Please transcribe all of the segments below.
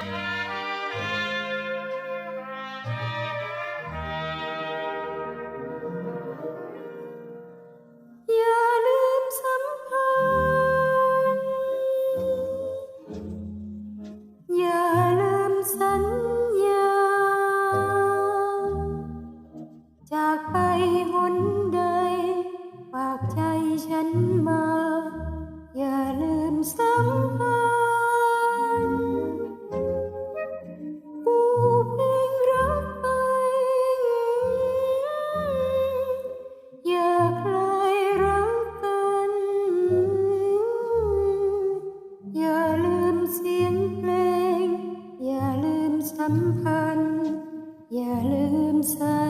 Bye. สัมพันธ์ อย่าลืมสัญ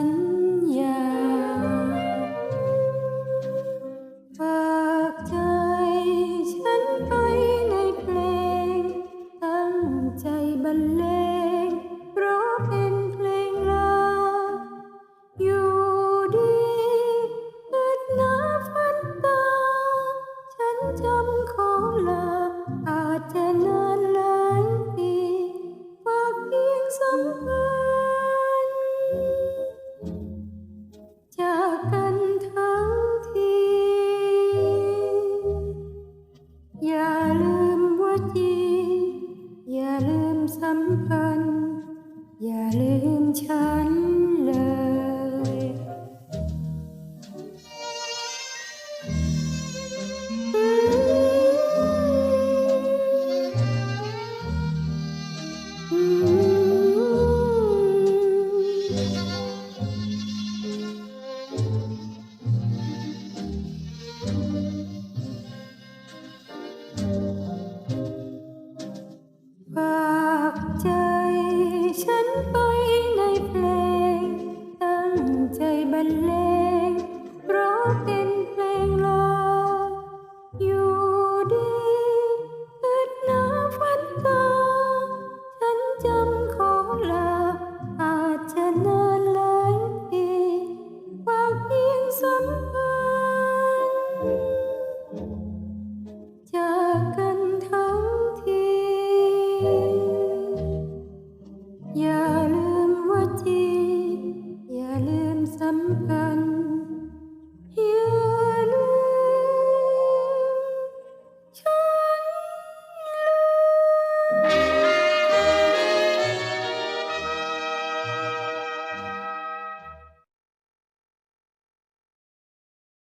สัมพันธ์ อย่าลืมฉัน one more.